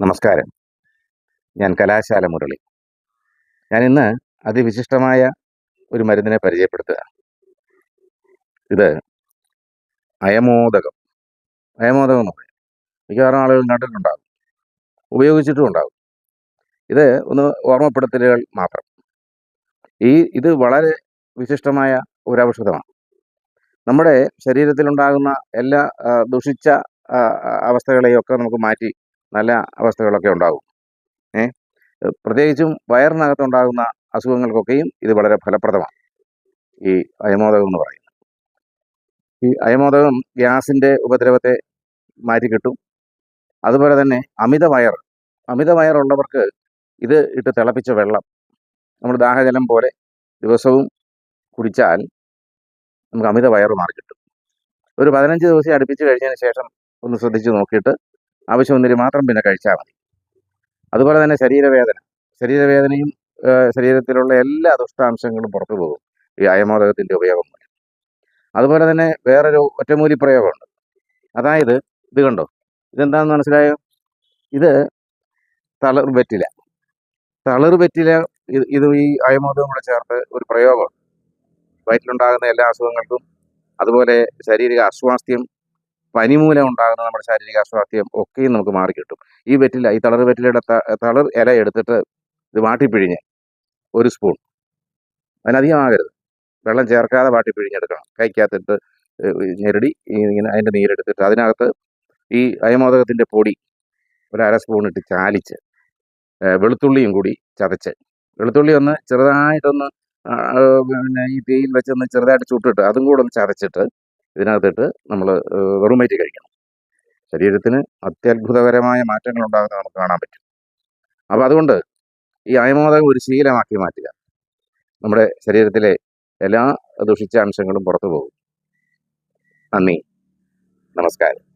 നമസ്കാരം. ഞാൻ കലാശാല മുരളി. ഞാൻ ഇന്ന് അതിവിശിഷ്ടമായ ഒരു മരുന്നിനെ പരിചയപ്പെടുത്തുക ഇത് അയമോദകം. അയമോദകം എന്ന് പറയും. മിക്കവാറും ആളുകൾ കണ്ടിട്ടുണ്ടാകും. ഉപയോഗിച്ചിട്ടും ഉണ്ടാകും. ഇത് ഒന്ന് ഓർമ്മപ്പെടുത്തലുകൾ മാത്രം. ഈ ഇത് വളരെ വിശിഷ്ടമായ ഒരു ഔഷധമാണ്. നമ്മുടെ ശരീരത്തിലുണ്ടാകുന്ന എല്ലാ ദുഷിച്ച ആ, ആ, അവസ്ഥകളെയും ഒക്കെ നമുക്ക് മാറ്റി നല്ല അവസ്ഥകളൊക്കെ ഉണ്ടാകും. ഏ? പ്രത്യേകിച്ചും വയറിനകത്തുണ്ടാകുന്ന അസുഖങ്ങൾക്കൊക്കെയും ഇത് വളരെ ഫലപ്രദമാണ്. ഈ അയമോദകം എന്ന് പറയുന്നത്. ഈ അയമോദകം ഗ്യാസിന്റെ ഉപദ്രവത്തെ മാറ്റി കിട്ടും അതുപോലെ തന്നെ അമിത വയർ. അമിത വയറുള്ളവർക്ക് ഇത് ഇട്ട് തിളപ്പിച്ച വെള്ളം. നമ്മൾ ദാഹജലം പോലെ ദിവസവും കുടിച്ചാൽ നമുക്ക് അമിത വയറ് മാറി കിട്ടും ഒരു പതിനഞ്ച് ദിവസം അടുപ്പിച്ച് കഴിഞ്ഞതിന് ശേഷം ഒന്ന് ശ്രദ്ധിച്ച് നോക്കിയിട്ട് ആവശ്യം ഒന്നിന് മാത്രം പിന്നെ കഴിച്ചാൽ മതി. അതുപോലെ തന്നെ ശരീരവേദന. ശരീരവേദനയും ശരീരത്തിലുള്ള എല്ലാ ദുഷ്ടാംശങ്ങളും പുറത്തു പോകും. ഈ അയമോദകത്തിന്റെ ഉപയോഗം മൂലം. അതുപോലെ തന്നെ വേറൊരു ഒറ്റമൂലി പ്രയോഗമുണ്ട്. അതായത് ഇത് കണ്ടോ? ഇതെന്താണെന്ന് മനസ്സിലായോ? ഇത് തളർ പറ്റില്ല തളർ പറ്റില്ല ഇത് ഈ അയമോദവും കൂടെ ചേർത്ത് ഒരു പ്രയോഗമുണ്ട്. വയറ്റിലുണ്ടാകുന്ന എല്ലാ അസുഖങ്ങൾക്കും അതുപോലെ ശാരീരിക അസ്വാസ്ഥ്യം പനി മൂലം ഉണ്ടാകുന്ന നമ്മുടെ ശാരീരിക അസ്വാസ്ഥ്യം ഒക്കെയും നമുക്ക് മാറി കിട്ടും. ഈ വെറ്റില ഈ തളർ വെറ്റിലയുടെ തളർ ഇല എടുത്തിട്ട് ഇത് വാട്ടിപ്പിഴിഞ്ഞ് ഒരു സ്പൂൺ. അതിനധികം ആകരുത്. വെള്ളം ചേർക്കാതെ വാട്ടിപ്പിഴിഞ്ഞെടുക്കണം. കൈക്കകത്തിട്ട് ഞെരടി ഇങ്ങനെ അതിന്റെ നീരെടുത്തിട്ട് അതിനകത്ത് ഈ അയമോദകത്തിന്റെ പൊടി ഒരു അര സ്പൂൺ ഇട്ട് ചാലിച്ച് വെളുത്തുള്ളിയും കൂടി ചതച്ച്. വെളുത്തുള്ളി ഒന്ന് ചെറുതായിട്ടൊന്ന് പിന്നെ ഈ തീയിൽ വെച്ചൊന്ന് ചെറുതായിട്ട് ചുട്ടിട്ട് അതും കൂടെ ഒന്ന് ചതച്ചിട്ട് ഇതിനകത്തിട്ട് നമ്മൾ വെറും കഴിക്കണം. ശരീരത്തിന് അത്യത്ഭുതകരമായ മാറ്റങ്ങൾ ഉണ്ടാകുന്നത് നമുക്ക് കാണാൻ പറ്റും. അപ്പോൾ അതുകൊണ്ട് ഈ അയമോദകം ഒരു ശീലമാക്കി മാറ്റുക. നമ്മുടെ ശരീരത്തിലെ എല്ലാ ദുഷിച്ച അംശങ്ങളും പുറത്തു പോകും. നന്ദി. നമസ്കാരം.